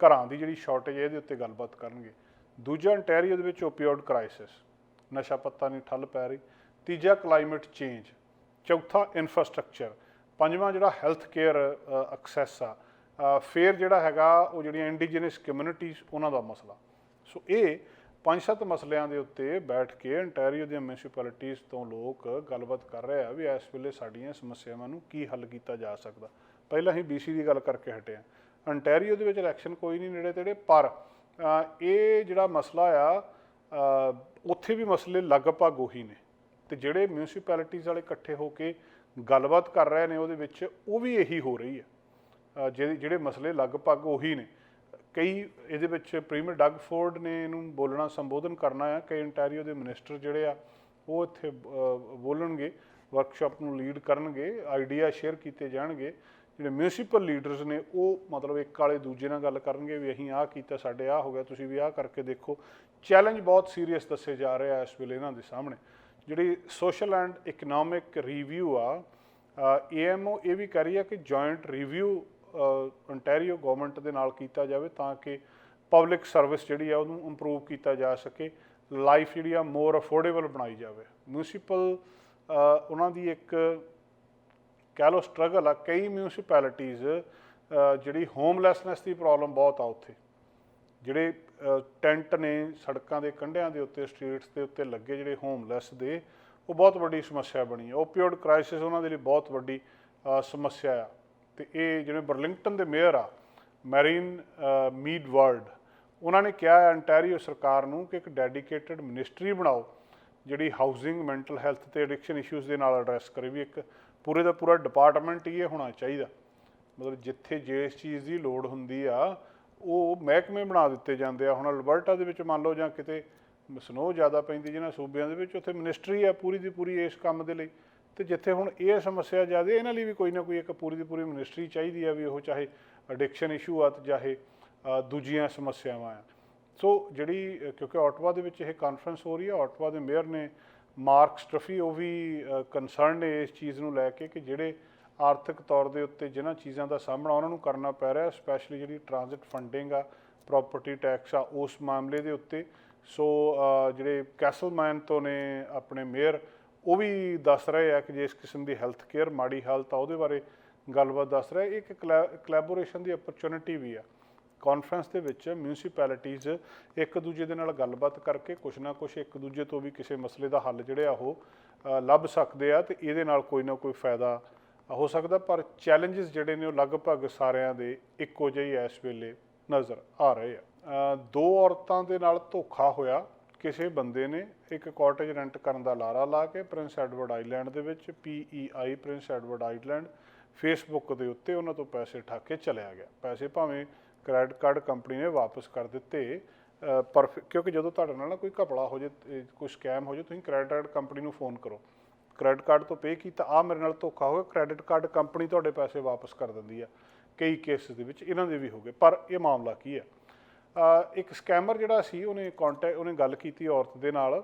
ਘਰਾਂ ਦੀ ਜਿਹੜੀ ਸ਼ਾਰਟੇਜ ਹੈ, ਇਹਦੇ ਉੱਤੇ ਗੱਲਬਾਤ ਕਰਨਗੇ। ਦੂਜਾ, ontario ਦੇ ਵਿੱਚ ਓਪੀਓਇਡ ਕ੍ਰਾਈਸਿਸ ਨਸ਼ਾ ਪੱਤਾ ਨਹੀਂ ਠੱਲ ਪੈ ਰਹੀ। ਤੀਜਾ ਕਲਾਈਮੇਟ ਚੇਂਜ ਚੌਥਾ ਇਨਫਰਾਸਟ੍ਰਕਚਰ ਪੰਜਵਾਂ ਜਿਹੜਾ ਹੈਲਥ ਕੇਅਰ ਐਕਸੈਸ ਆ ਅ, ਫਿਰ ਜਿਹੜਾ ਹੈਗਾ ਉਹ ਜਿਹੜੀਆਂ ਇੰਡੀਜੀਨਸ ਕਮਿਊਨਿਟੀਜ਼ ਉਹਨਾਂ ਦਾ ਮਸਲਾ। ਸੋ ਇਹ ਪੰਜ ਸੱਤ ਮਸਲਿਆਂ ਦੇ ਉੱਤੇ ਬੈਠ ਕੇ ontario ਦੀਆਂ ਮਿਊਨਿਸਪੈਲਿਟੀਜ਼ ਤੋਂ ਲੋਕ ਗੱਲਬਾਤ ਕਰ ਰਹੇ ਆ ਵੀ ਇਸ ਵੇਲੇ ਸਾਡੀਆਂ ਸਮੱਸਿਆਵਾਂ ਨੂੰ ਕੀ ਹੱਲ ਕੀਤਾ ਜਾ ਸਕਦਾ। ਪਹਿਲਾਂ ਹੀ BC ਦੀ ਗੱਲ ਕਰਕੇ ਹਟੇ ਆ ontario ਦੇ ਵਿੱਚ ਇਲੈਕਸ਼ਨ ਕੋਈ ਨਹੀਂ ਨੇੜੇ ਤੇੜੇ ਪਰ ਇਹ ਜਿਹੜਾ ਮਸਲਾ ਆ ਉੱਥੇ ਵੀ ਮਸਲੇ ਲਗਭਗ ਉਹੀ ਨੇ। ਤੇ ਜਿਹੜੇ ਮਿਊਨਿਸਪੈਲਿਟੀਜ਼ ਵਾਲੇ ਇਕੱਠੇ ਹੋ ਕੇ ਗੱਲਬਾਤ ਕਰ ਰਹੇ ਨੇ ਉਹਦੇ ਵਿੱਚ ਉਹ ਵੀ ਇਹੀ ਹੋ ਰਹੀ ਹੈ। ਅ, ਜਿਹੜੇ ਜਿਹੜੇ ਮਸਲੇ ਲਗਭਗ ਉਹੀ ਨੇ। ਕਈ ਇਹਦੇ ਵਿੱਚ ਪ੍ਰੀਮੀਅਰ ਡਗ ਫੋਰਡ ਨੇ ਇਹਨੂੰ ਬੋਲਣਾ ਸੰਬੋਧਨ ਕਰਨਾ ਆ। ਕਈ ontario ਦੇ ਮਿਨਿਸਟਰ ਜਿਹੜੇ ਆ ਉਹ ਇੱਥੇ ਬੋਲਣਗੇ ਵਰਕਸ਼ਾਪ ਨੂੰ ਲੀਡ ਕਰਨਗੇ ਆਈਡੀਆ ਸ਼ੇਅਰ ਕੀਤੇ ਜਾਣਗੇ। ਜਿਹੜੇ ਮਿਊਨਿਸਪਲ ਲੀਡਰਸ ਨੇ ਉਹ ਮਤਲਬ ਇੱਕ ਵਾਲੇ ਦੂਜੇ ਨਾਲ ਗੱਲ ਕਰਨਗੇ ਵੀ ਅਸੀਂ ਆਹ ਕੀਤਾ ਸਾਡੇ ਆਹ ਹੋ ਗਿਆ ਤੁਸੀਂ ਵੀ ਆਹ ਕਰਕੇ ਦੇਖੋ। ਚੈਲੰਜ ਬਹੁਤ ਸੀਰੀਅਸ ਦੱਸੇ ਜਾ ਰਹੇ ਆ ਇਸ ਵੇਲੇ ਇਹਨਾਂ ਦੇ ਸਾਹਮਣੇ। ਜਿਹੜੀ ਸੋਸ਼ਲ ਐਂਡ ਇਕਨੋਮਿਕ ਰਿਵਿਊ ਆ ਏਐਮਓ ਇਹ ਵੀ ਕਰ ਰਹੀ ਹੈ ਕਿ ਜੁਆਇੰਟ ਰਿਵਿਊ ontario ਗਵਰਨਮੈਂਟ ਦੇ ਨਾਲ ਕੀਤਾ ਜਾਵੇ ਤਾਂ ਕਿ ਪਬਲਿਕ ਸਰਵਿਸ ਜਿਹੜੀ ਆ ਉਹਨੂੰ ਇੰਪਰੂਵ ਕੀਤਾ ਜਾ ਸਕੇ ਲਾਈਫ ਜਿਹੜੀ ਆ ਮੋਰ ਅਫੋਰਡੇਬਲ ਬਣਾਈ ਜਾਵੇ। ਮਿਊਨਿਸਪਲ ਉਹਨਾਂ ਦੀ ਇੱਕ ਕਹਿ ਲਓ ਸਟਰਗਲ ਆ, ਕਈ ਮਿਊਨਿਸਪੈਲਿਟੀਜ਼ ਜਿਹੜੀ ਹੋਮਲੈਸਨੈਸ ਦੀ ਪ੍ਰੋਬਲਮ ਬਹੁਤ ਆ ਉੱਥੇ। ਜਿਹੜੇ ਟੈਂਟ ਨੇ ਸੜਕਾਂ ਦੇ ਕੰਢਿਆਂ ਦੇ ਉੱਤੇ, ਸਟਰੀਟਸ ਦੇ ਉੱਤੇ ਲੱਗੇ ਜਿਹੜੇ ਹੋਮਲੈਸ ਦੇ, ਉਹ ਬਹੁਤ ਵੱਡੀ ਸਮੱਸਿਆ ਬਣੀ ਹੈ। ਓਪੀਓਇਡ ਕ੍ਰਾਈਸਿਸ ਉਹਨਾਂ ਦੇ ਲਈ ਬਹੁਤ ਵੱਡੀ ਸਮੱਸਿਆ ਆ। ਤੇ ਇਹ ਜਿਵੇਂ ਬਰਲਿੰਗਟਨ ਦੇ ਮੇਅਰ ਆ, ਮੈਰੀਨ ਮੀਡ ਵਰਲਡ ਉਹਨਾਂ ਨੇ ਕਿਹਾ ਹੈ ontario ਸਰਕਾਰ ਨੂੰ ਕਿ ਇੱਕ ਡੈਡੀਕੇਟਿਡ ਮਿਨਿਸਟਰੀ ਬਣਾਓ, ਜਿਹੜੀ ਹਾਊਸਿੰਗ, ਮੈਂਟਲ ਹੈਲਥ ਤੇ ਐਡਿਕਸ਼ਨ ਇਸ਼ੂਜ਼ ਦੇ ਨਾਲ ਐਡਰੈਸ ਕਰੇ ਵੀ ਇੱਕ ਪੂਰੇ ਦਾ ਪੂਰਾ ਡਿਪਾਰਟਮੈਂਟ ਹੀ ਇਹ ਹੋਣਾ ਚਾਹੀਦਾ। ਮਤਲਬ ਜਿੱਥੇ ਜਿਸ ਚੀਜ਼ ਦੀ ਲੋੜ ਹੁੰਦੀ ਆ ਉਹ ਮਹਿਕਮੇ ਬਣਾ ਦਿੱਤੇ ਜਾਂਦੇ ਆ। ਹੁਣ ਅਲਬਰਟਾ ਦੇ ਵਿੱਚ ਮੰਨ ਲਓ ਜਾਂ ਕਿਤੇ ਸਨੋ ਜ਼ਿਆਦਾ ਪੈਂਦੀ ਜਿਹਨਾਂ ਸੂਬਿਆਂ ਦੇ ਵਿੱਚ, ਉੱਥੇ ਮਿਨਿਸਟਰੀ ਆ ਪੂਰੀ ਦੀ ਪੂਰੀ ਇਸ ਕੰਮ ਦੇ ਲਈ। ਤੇ ਜਿੱਥੇ ਹੁਣ ਇਹ ਸਮੱਸਿਆ ਜ਼ਿਆਦਾ, ਇਹਨਾਂ ਲਈ ਵੀ ਕੋਈ ਨਾ ਕੋਈ ਇੱਕ ਪੂਰੀ ਦੀ ਪੂਰੀ ਮਿਨਿਸਟਰੀ ਚਾਹੀਦੀ ਆ ਵੀ ਉਹ ਚਾਹੇ ਐਡਿਕਸ਼ਨ ਇਸ਼ੂ ਆ ਤੇ ਚਾਹੇ ਦੂਜੀਆਂ ਸਮੱਸਿਆਵਾਂ ਆ। ਸੋ ਜਿਹੜੀ, ਕਿਉਂਕਿ ਆਟਵਾ ਦੇ ਵਿੱਚ ਇਹ ਕਾਨਫਰੰਸ ਹੋ ਰਹੀ ਹੈ ਆਟਵਾ ਦੇ ਮੇਅਰ ਨੇ ਮਾਰਕ ਸਟਫੀ ਉਹ ਵੀ ਕੰਸਰਨ ਨੇ ਇਸ ਚੀਜ਼ ਨੂੰ ਲੈ ਕੇ ਕਿ ਜਿਹੜੇ ਆਰਥਿਕ ਤੌਰ ਦੇ ਉੱਤੇ ਜਿਨ੍ਹਾਂ ਚੀਜ਼ਾਂ ਦਾ ਸਾਹਮਣਾ ਉਹਨਾਂ ਨੂੰ ਕਰਨਾ ਪੈ ਰਿਹਾ ਸਪੈਸ਼ਲੀ ਜਿਹੜੀ ਟ੍ਰਾਂਜ਼ਿਟ ਫੰਡਿੰਗ ਆ ਪ੍ਰਾਪਰਟੀ ਟੈਕਸ ਆ, ਉਸ ਮਾਮਲੇ ਦੇ ਉੱਤੇ। ਸੋ ਜਿਹੜੇ ਕੈਸਲਮੈਨ ਤੋਂ ਨੇ ਆਪਣੇ ਮੇਅਰ ਉਹ ਵੀ ਦੱਸ ਰਹੇ ਆ ਕਿ ਜੇ ਇਸ ਕਿਸਮ ਦੀ ਹੈਲਥ ਕੇਅਰ ਮਾੜੀ ਹਾਲਤ ਆ, ਉਹਦੇ ਬਾਰੇ ਗੱਲਬਾਤ ਦੱਸ ਰਿਹਾ ਇਹ ਇੱਕ ਕੋਲੈਬੋਰੇਸ਼ਨ ਦੀ ਅਪਰਚੂਨਿਟੀ ਵੀ ਆ। ਕਾਨਫਰੰਸ ਦੇ ਵਿੱਚ ਮਿਊਨਿਸਪੈਲਿਟੀਜ਼ ਇੱਕ ਦੂਜੇ ਦੇ ਨਾਲ ਗੱਲਬਾਤ ਕਰਕੇ ਕੁਛ ਨਾ ਕੁਛ ਇੱਕ ਦੂਜੇ ਤੋਂ ਵੀ ਕਿਸੇ ਮਸਲੇ ਦਾ ਹੱਲ ਜਿਹੜੇ ਆ ਉਹ ਲੱਭ ਸਕਦੇ ਆ ਤੇ ਇਹਦੇ ਨਾਲ ਕੋਈ ਨਾ ਕੋਈ ਫਾਇਦਾ ਹੋ ਸਕਦਾ ਪਰ ਚੈਲੰਜਸ ਜਿਹੜੇ ਨੇ ਉਹ ਲਗਭਗ ਸਾਰਿਆਂ ਦੇ ਇੱਕੋ ਜਿਹੇ ਇਸ ਵੇਲੇ ਨਜ਼ਰ ਆ ਰਹੇ ਆ। ਦੋ ਔਰਤਾਂ ਦੇ ਨਾਲ ਧੋਖਾ ਹੋਇਆ। ਕਿਸੇ ਬੰਦੇ ਨੇ ਇੱਕ ਕਾਟੇਜ ਰੈਂਟ ਕਰਨ ਦਾ ਲਾਰਾ ਲਾ ਕੇ ਪ੍ਰਿੰਸ ਐਡਵਰਡ ਆਈਲੈਂਡ ਦੇ ਵਿੱਚ PEI Prince Edward Island Facebook ਦੇ ਉੱਤੇ ਉਹਨਾਂ ਤੋਂ ਪੈਸੇ ਠੱਗ ਕੇ ਚਲਿਆ ਗਿਆ। ਪੈਸੇ ਭਾਵੇਂ ਕ੍ਰੈਡਿਟ ਕਾਰਡ ਕੰਪਨੀ ਨੇ ਵਾਪਸ ਕਰ ਦਿੱਤੇ ਅ, ਪਰ ਕਿਉਂਕਿ ਜਦੋਂ ਤੁਹਾਡੇ ਨਾਲ ਨਾ ਕੋਈ ਘਪਲਾ ਹੋ ਜੇ ਕੋਈ ਸਕੈਮ ਹੋ ਜੇ ਤੁਸੀਂ ਕ੍ਰੈਡਿਟ ਕਾਰਡ ਕੰਪਨੀ ਨੂੰ ਫੋਨ ਕਰੋ। ਕ੍ਰੈਡਿਟ ਕਾਰਡ ਤੋਂ ਪੇ ਕੀਤਾ ਆ ਮੇਰੇ ਨਾਲ ਧੋਖਾ ਹੋ ਗਿਆ ਕ੍ਰੈਡਿਟ ਕਾਰਡ ਕੰਪਨੀ ਤੁਹਾਡੇ ਪੈਸੇ ਵਾਪਸ ਕਰ ਦਿੰਦੀ ਆ, ਕਈ ਕੇਸਿਸ ਦੇ ਵਿੱਚ ਇਹਨਾਂ ਦੇ ਵੀ ਹੋ ਗਏ, ਪਰ ਇਹ ਮਾਮਲਾ ਕੀ ਹੈ? ਇੱਕ ਸਕੈਮਰ ਜਿਹੜਾ ਸੀ, ਉਹਨੇ ਕੰਟੈਕਟ ਉਹਨੇ ਗੱਲ ਕੀਤੀ ਔਰਤ ਦੇ ਨਾਲ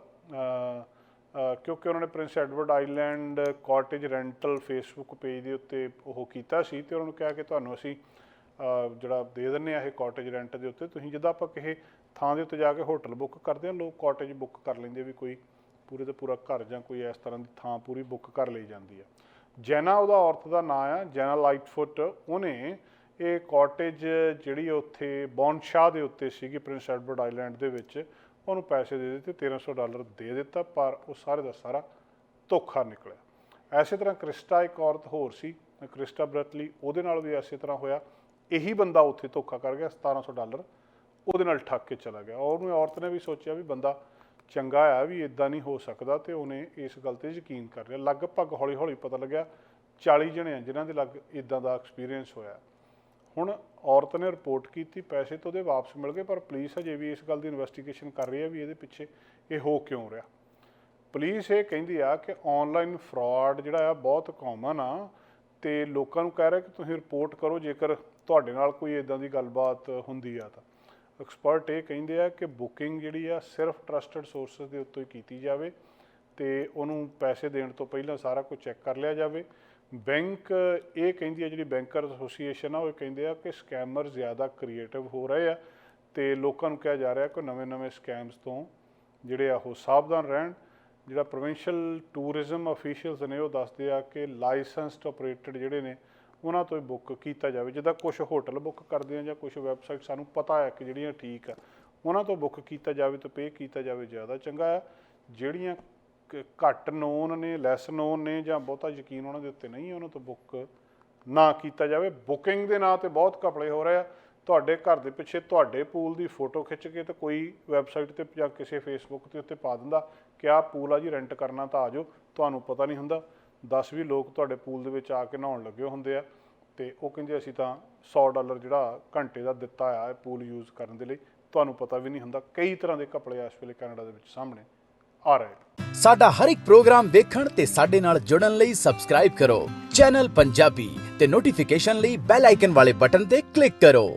ਕਿਉਂਕਿ ਉਹਨਾਂ ਨੇ Prince Edward Island cottage rental Facebook page ਦੇ ਉੱਤੇ ਉਹ ਕੀਤਾ ਸੀ ਤੇ ਉਹਨਾਂ ਨੂੰ ਕਿਹਾ ਕਿ ਤੁਹਾਨੂੰ ਅਸੀਂ ਜਿਹੜਾ ਦੇ ਦਿੰਨੇ ਆ ਇਹ ਕਾਟੇਜ ਰੈਂਟ ਦੇ ਉੱਤੇ, ਤੁਸੀਂ ਜਿੱਦਾਂ ਆਪਾਂ ਕਿਸੇ ਥਾਂ ਦੇ ਉੱਤੇ ਜਾ ਕੇ ਹੋਟਲ ਬੁੱਕ ਕਰਦੇ ਆ ਲੋਕ ਕਾਟੇਜ ਬੁੱਕ ਕਰ ਲੈਂਦੇ ਵੀ ਕੋਈ ਪੂਰੇ ਦਾ ਪੂਰਾ ਘਰ ਜਾਂ ਕੋਈ ਇਸ ਤਰ੍ਹਾਂ ਦੀ ਥਾਂ ਪੂਰੀ ਬੁੱਕ ਕਰ ਲਈ ਜਾਂਦੀ ਆ। ਜੈਨਾ ਉਹਦਾ ਔਰਤ ਦਾ ਨਾਂ ਆ, ਜੈਨਾ ਲਾਈਟਫੁੱਟ। ਉਹਨੇ ਇਹ ਕਾਟੇਜ ਜਿਹੜੀ ਉੱਥੇ ਬੌਨਸ਼ਾਹ ਦੇ ਉੱਤੇ ਸੀਗੀ, ਪ੍ਰਿੰਸ ਐਡਵਰਡ ਆਈਲੈਂਡ ਦੇ ਵਿੱਚ। ਉਹਨੂੰ ਪੈਸੇ ਦੇ ਦਿੱਤੇ 1300 ਡਾਲਰ ਦੇ ਦਿੱਤਾ, ਪਰ ਉਹ ਸਾਰੇ ਦਾ ਸਾਰਾ ਧੋਖਾ ਨਿਕਲਿਆ। ਐਸੇ ਤਰ੍ਹਾਂ ਕ੍ਰਿਸਟਾ ਇੱਕ ਔਰਤ ਹੋਰ ਸੀ, ਕ੍ਰਿਸਟਾ ਬ੍ਰਤਲੀ ਉਹਦੇ ਨਾਲ ਵੀ ਐਸੇ ਤਰ੍ਹਾਂ ਹੋਇਆ। ਇਹੀ ਬੰਦਾ ਉੱਥੇ ਧੋਖਾ ਕਰ ਗਿਆ 1700 ਡਾਲਰ ਉਹਦੇ ਨਾਲ ਠੱਗ ਕੇ ਚਲਾ ਗਿਆ। ਔਰ ਉਹਨੂੰ ਔਰਤ ਨੇ ਵੀ ਸੋਚਿਆ ਵੀ ਬੰਦਾ ਚੰਗਾ ਆ ਵੀ ਇਦਾਂ ਨਹੀਂ ਹੋ ਸਕਦਾ ਤੇ ਉਹਨੇ ਇਸ ਗੱਲ ਤੇ ਯਕੀਨ ਕਰ ਲਿਆ। ਲਗਭਗ ਹੌਲੀ ਹੌਲੀ ਪਤਾ ਲੱਗਿਆ 40 ਜਣੇ ਆ ਜਿਨ੍ਹਾਂ ਦੇ ਲੱਗ ਇਦਾਂ ਦਾ ਐਕਸਪੀਰੀਅੰਸ ਹੋਇਆ। ਹੁਣ ਔਰਤ ਨੇ ਰਿਪੋਰਟ ਕੀਤੀ, ਪੈਸੇ ਤਾਂ ਉਹਦੇ ਵਾਪਸ ਮਿਲ ਗਏ, ਪਰ ਪੁਲਿਸ ਅਜੇ ਵੀ ਇਸ ਗੱਲ ਦੀ ਇਨਵੈਸਟੀਗੇਸ਼ਨ ਕਰ ਰਹੀ ਹੈ ਵੀ ਇਹਦੇ ਪਿੱਛੇ ਇਹ ਹੋ ਕਿਉਂ ਰਿਹਾ। ਪੁਲਿਸ ਇਹ ਕਹਿੰਦੀ ਆ ਕਿ ਆਨਲਾਈਨ ਫਰਾਡ ਜਿਹੜਾ ਆ ਬਹੁਤ ਕਾਮਨ ਆ ਤੇ ਲੋਕਾਂ ਨੂੰ ਕਹਿ ਰਿਹਾ ਕਿ ਤੁਸੀਂ ਰਿਪੋਰਟ ਕਰੋ ਜੇਕਰ ਤੁਹਾਡੇ ਨਾਲ ਕੋਈ ਇਦਾਂ ਦੀ ਗੱਲਬਾਤ ਹੁੰਦੀ ਆ ਤਾਂ। ਐਕਸਪਰਟ ਇਹ ਕਹਿੰਦੇ ਆ ਕਿ ਬੁਕਿੰਗ ਜਿਹੜੀ ਆ ਸਿਰਫ ਟਰਸਟਡ ਸੋਰਸਸ ਦੇ ਉੱਤੇ ਹੀ ਕੀਤੀ ਜਾਵੇ ਤੇ ਉਹਨੂੰ ਪੈਸੇ ਦੇਣ ਤੋਂ ਪਹਿਲਾਂ ਸਾਰਾ ਕੁਝ ਚੈੱਕ ਕਰ ਲਿਆ ਜਾਵੇ। ਬੈਂਕ ਇਹ ਕਹਿੰਦੀ ਆ, ਜਿਹੜੀ ਬੈਂਕਰ ਐਸੋਸੀਏਸ਼ਨ ਆ, ਉਹ ਇਹ ਕਹਿੰਦੇ ਆ ਕਿ ਸਕੈਮਰ ਜ਼ਿਆਦਾ ਕ੍ਰੀਏਟਿਵ ਹੋ ਰਹੇ ਆ ਤੇ ਲੋਕਾਂ ਨੂੰ ਕਿਹਾ ਜਾ ਰਿਹਾ ਕਿ ਨਵੇਂ-ਨਵੇਂ ਸਕੈਮਸ ਤੋਂ ਜਿਹੜੇ ਆ ਉਹ ਸਾਵਧਾਨ ਰਹਿਣ। ਜਿਹੜਾ ਪ੍ਰੋਵਿੰਸ਼ੀਅਲ ਟੂਰਿਜ਼ਮ ਅਫੀਸ਼ੀਅਲਸ ਨੇ ਉਹ ਦੱਸਦੇ ਆ ਕਿ ਲਾਇਸੈਂਸਡ ਆਪਰੇਟਡ ਜਿਹੜੇ ਨੇ ਉਹਨਾਂ ਤੋਂ ਹੀ ਬੁੱਕ ਕੀਤਾ ਜਾਵੇ, ਜਿੱਦਾਂ ਕੁਝ ਹੋਟਲ ਬੁੱਕ ਕਰਦੇ ਆ ਜਾਂ ਕੁਝ ਵੈਬਸਾਈਟ ਸਾਨੂੰ ਪਤਾ ਹੈ ਕਿ ਜਿਹੜੀਆਂ ਠੀਕ ਆ, ਉਹਨਾਂ ਤੋਂ ਬੁੱਕ ਕੀਤਾ ਜਾਵੇ ਤਾਂ ਪੇ ਕੀਤਾ ਜਾਵੇ ਜ਼ਿਆਦਾ ਚੰਗਾ ਆ ਜਿਹੜੀਆਂ ਕ- ਘੱਟ ਨੋਨ ਨੇ ਲੈਸ ਨੋਨ ਨੇ ਜਾਂ ਬਹੁਤਾ ਯਕੀਨ ਉਹਨਾਂ ਦੇ ਉੱਤੇ ਨਹੀਂ ਉਹਨਾਂ ਤੋਂ ਬੁੱਕ ਨਾ ਕੀਤਾ ਜਾਵੇ। ਬੁਕਿੰਗ ਦੇ ਨਾਂ ਤੇ ਬਹੁਤ ਘਪਲੇ ਹੋ ਰਹੇ ਆ। ਤੁਹਾਡੇ ਘਰ ਦੇ ਪਿੱਛੇ ਤੁਹਾਡੇ ਪੂਲ ਦੀ ਫੋਟੋ ਖਿੱਚ ਕੇ ਤੇ ਕੋਈ ਵੈਬਸਾਈਟ ਤੇ ਜਾਂ ਕਿਸੇ ਫੇਸਬੁੱਕ ਤੇ ਉੱਤੇ ਪਾ ਦਿੰਦਾ ਕਿ ਆਹ ਪੂਲ ਆ ਜੀ ਰੈਂਟ ਕਰਨਾ ਤਾਂ ਆਜੋ ਤੁਹਾਨੂੰ ਪਤਾ ਨਹੀਂ ਹੁੰਦਾ। 10 ਵੀ ਲੋਕ ਤੁਹਾਡੇ ਪੂਲ ਦੇ ਵਿੱਚ ਆ ਕੇ ਨਹਾਉਣ ਲੱਗੇ ਹੁੰਦੇ ਆ ਤੇ ਉਹ ਕਹਿੰਦੇ ਅਸੀਂ ਤਾਂ 100 ਡਾਲਰ ਜਿਹੜਾ ਘੰਟੇ ਦਾ ਦਿੱਤਾ ਆ ਇਹ ਪੂਲ ਯੂਜ਼ ਕਰਨ ਦੇ ਲਈ। ਤੁਹਾਨੂੰ ਪਤਾ ਵੀ ਨਹੀਂ ਹੁੰਦਾ, ਕਈ ਤਰ੍ਹਾਂ ਦੇ ਘਪਲੇ ਇਸ ਵੇਲੇ ਕੈਨੇਡਾ ਦੇ ਵਿੱਚ ਸਾਹਮਣੇ ਆ ਰਹੇ ਸਾਡਾ ਹਰ ਇੱਕ ਪ੍ਰੋਗਰਾਮ ਦੇਖਣ ਤੇ ਸਾਡੇ ਨਾਲ ਜੁੜਨ ਲਈ ਸਬਸਕ੍ਰਾਈਬ ਕਰੋ। ਚੈਨਲ ਪੰਜਾਬੀ ਤੇ ਨੋਟੀਫਿਕੇਸ਼ਨ ਲਈ ਬੈਲ ਆਈਕਨ ਵਾਲੇ ਬਟਨ ਤੇ ਕਲਿੱਕ ਕਰੋ।